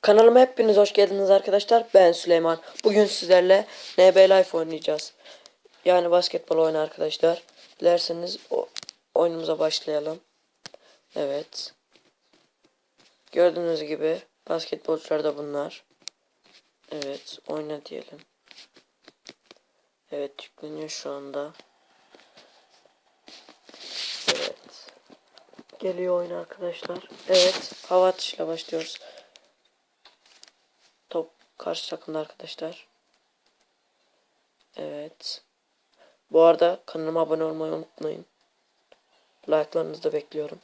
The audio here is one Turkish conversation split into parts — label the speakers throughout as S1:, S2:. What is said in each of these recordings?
S1: Kanalıma hepiniz hoş geldiniz arkadaşlar. Ben Süleyman. Bugün sizlerle NB Life oynayacağız. Yani basketbol oyunu arkadaşlar. Dilerseniz o oyunumuza başlayalım. Evet. Gördüğünüz gibi basketbolcular da bunlar. Evet, oyna diyelim. Evet, yükleniyor şu anda. Evet. Geliyor oyun arkadaşlar. Evet, hava atışıyla başlıyoruz. Karşı takımda arkadaşlar. Evet. Bu arada kanalıma abone olmayı unutmayın. Like'larınızı da bekliyorum.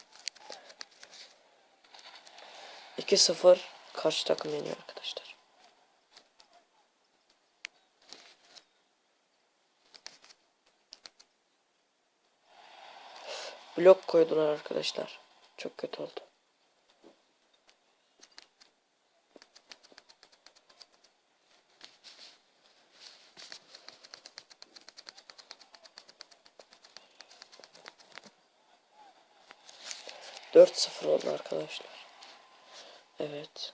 S1: 2-0 karşı takım yeniyor arkadaşlar. Blok koydular arkadaşlar. Çok kötü oldu. Dört sıfır oldu arkadaşlar. Evet.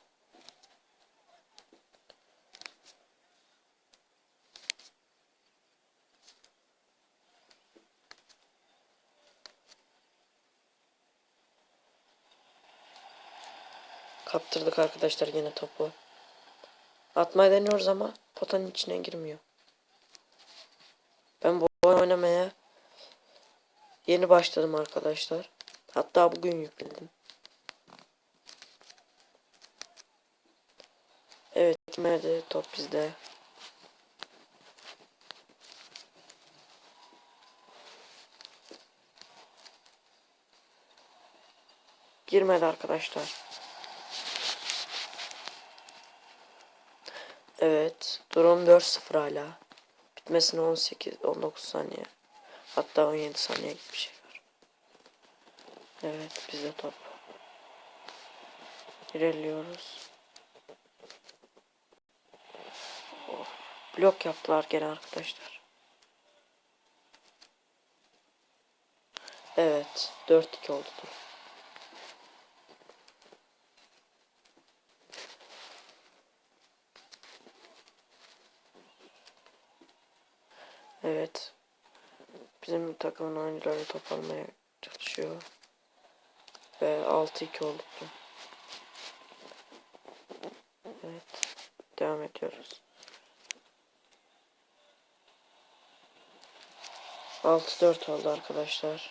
S1: Kaptırdık arkadaşlar yine topu. Atmayı deniyoruz ama potanın içine girmiyor. Ben bu oynamaya yeni başladım arkadaşlar. Hatta bugün yükledim. Evet, nerede top bizde. Girmedi arkadaşlar. Evet, durum 4-0 hala. Bitmesine 18 19 saniye. Hatta 17 saniye gibi şey. Evet, bizde top. İlerliyoruz. Oh, blok yaptılar gene arkadaşlar. Evet, 4-2 oldu durum. Evet. Bizim takımın oyuncuları top almaya çalışıyor. Ve 6-2 oldu. Evet. Devam ediyoruz. 6-4 oldu arkadaşlar.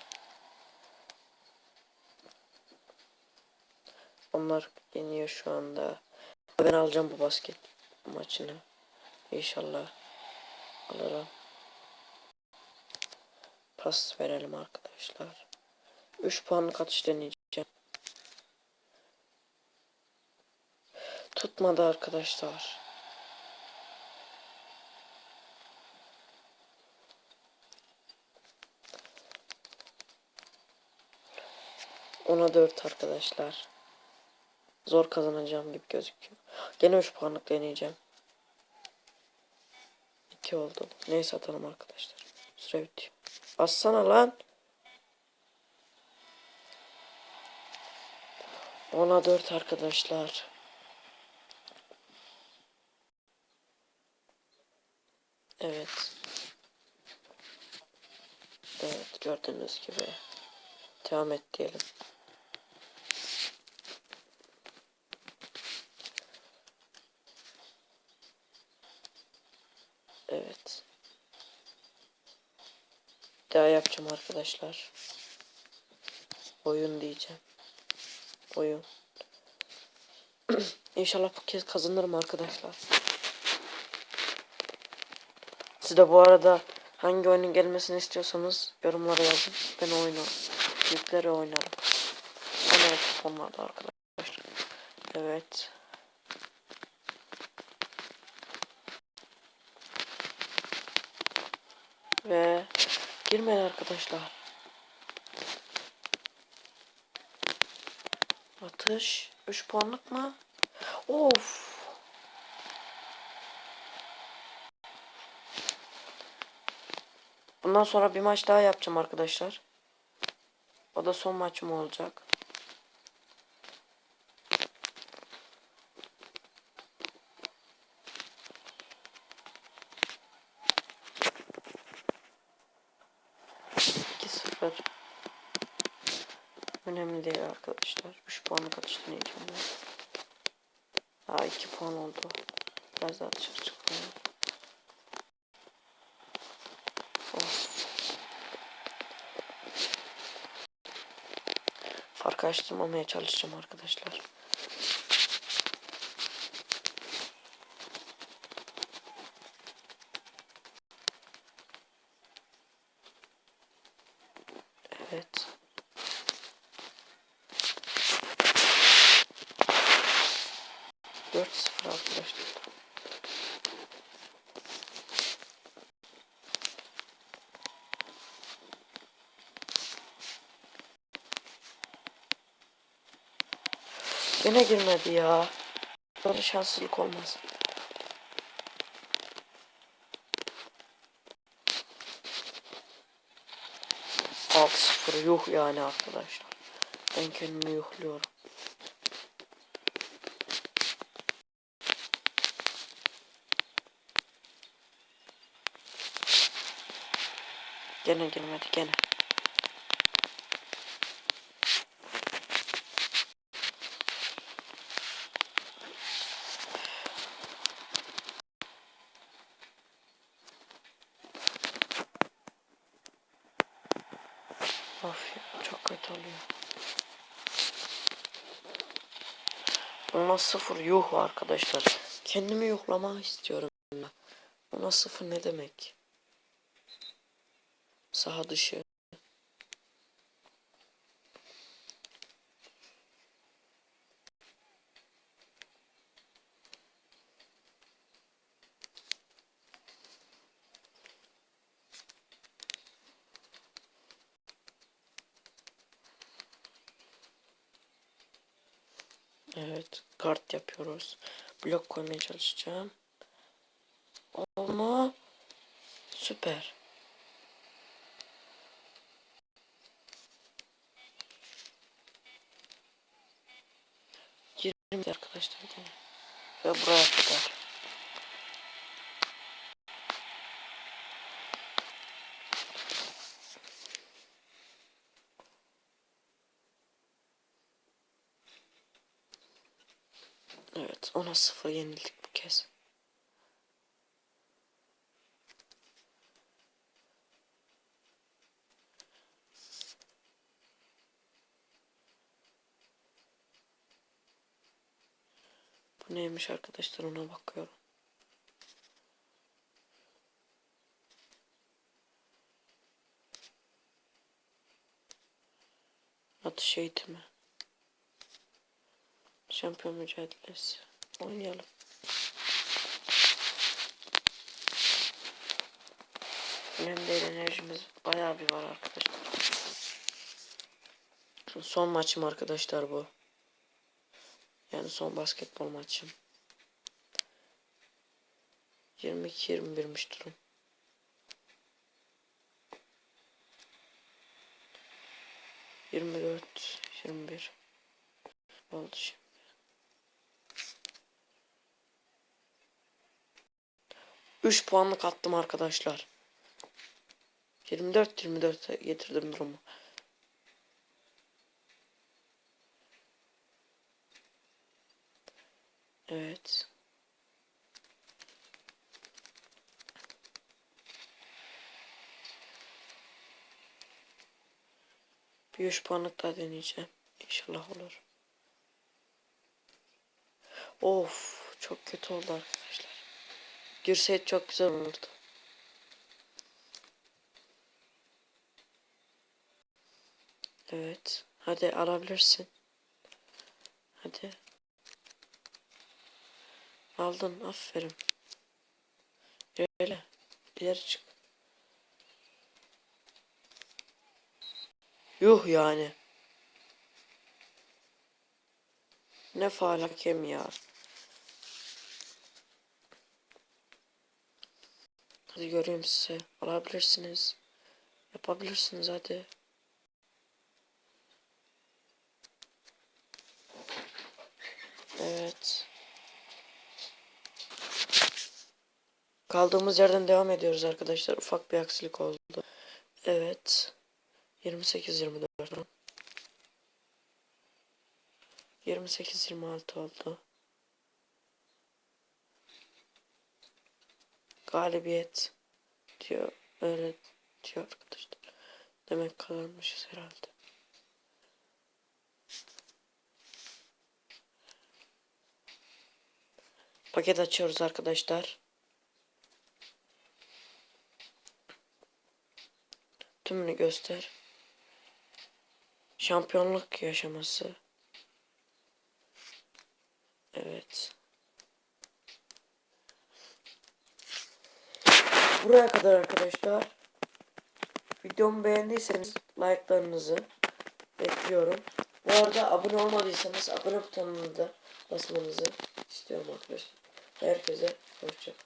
S1: Onlar yeniyor şu anda. Ben alacağım bu basket maçını. İnşallah alırım. Pas verelim arkadaşlar. 3 puanlık atış deneyeceğim. Tutmadı arkadaşlar. Ona 4 arkadaşlar. Zor kazanacağım gibi gözüküyor. Gene 3 puanlık deneyeceğim. 2 oldu. Neyse atalım arkadaşlar. Süre bitiyor. Bassana lan. Ona dört arkadaşlar. Evet. Evet gördüğünüz gibi. Devam et diyelim. Evet. Daha yapacağım arkadaşlar. Oyun diyeceğim. Oyun. İnşallah bu kez kazanırım arkadaşlar. Siz de bu arada hangi oyunun gelmesini istiyorsanız yorumlara yazın. Ben oyunu yükleri oynarım. Ana telefonlarda arkadaşlar. Evet. Ve girmeyin arkadaşlar. Atış 3 puanlık mı? Of. Bundan sonra bir maç daha yapacağım arkadaşlar. O da son maçım olacak. sıfır. Önemli değil arkadaşlar. 3 puanlık atıştı neyeceğim ben. Daha 2 puan oldu. Biraz daha dışarı çıkmıyor. Farkı açtırmamaya çalışacağım arkadaşlar. Evet. Dört sıfır arkadaşlar. Gene girmedi ya. Böyle şanssızlık olmaz. Altı sıfır yuh yani arkadaşlar. Ben kendimi yuhluyorum. Gene girmedi gene. Of ya, çok kötü oluyor. Ona sıfır yuh arkadaşlar. Kendimi yuhlamak istiyorum. Ona sıfır ne demek? Saha dışı. Evet, kart yapıyoruz. Blok koymaya çalışacağım. Olma. Süper. Yirmi arkadaşlar gene. Ve buraya kadar. Evet, ona sıfır yenildik bu kez. Bu neymiş arkadaşlar ona bakıyorum. Atış eğitimi. Şampiyon mücadelesi. Oynayalım. Önemli değil enerjimiz bayağı bir var arkadaşlar. Son maçım arkadaşlar bu. Yani son basketbol maçım. 22-21'miş durum. Yirmi dört, yirmi bir oldu şimdi. Üç puanlık attım arkadaşlar. 24 24 getirdim durumu. Evet. Bir 3 puanlık daha deneyeceğim. İnşallah olur. Of çok kötü oldu arkadaşlar. Girseydi çok güzel olurdu. Evet. Hadi alabilirsin. Hadi. Aldın. Aferin. Öyle. İleri çık. Yuh yani. Ne faal hakem ya. Hadi göreyim size. Alabilirsiniz. Yapabilirsiniz hadi. Evet. Kaldığımız yerden devam ediyoruz arkadaşlar. Ufak bir aksilik oldu. Evet. 28-24. 28-26 oldu. Galibiyet diyor. Öyle diyor arkadaşlar. Demek kazanmışız herhalde. Paket açıyoruz arkadaşlar. Tümünü göster. Şampiyonluk yaşaması. Evet. Buraya kadar arkadaşlar. Videomu beğendiyseniz like'larınızı bekliyorum. Bu arada abone olmadıysanız abone butonuna da basmanızı istiyorum arkadaşlar. Herkese hoşçakalın.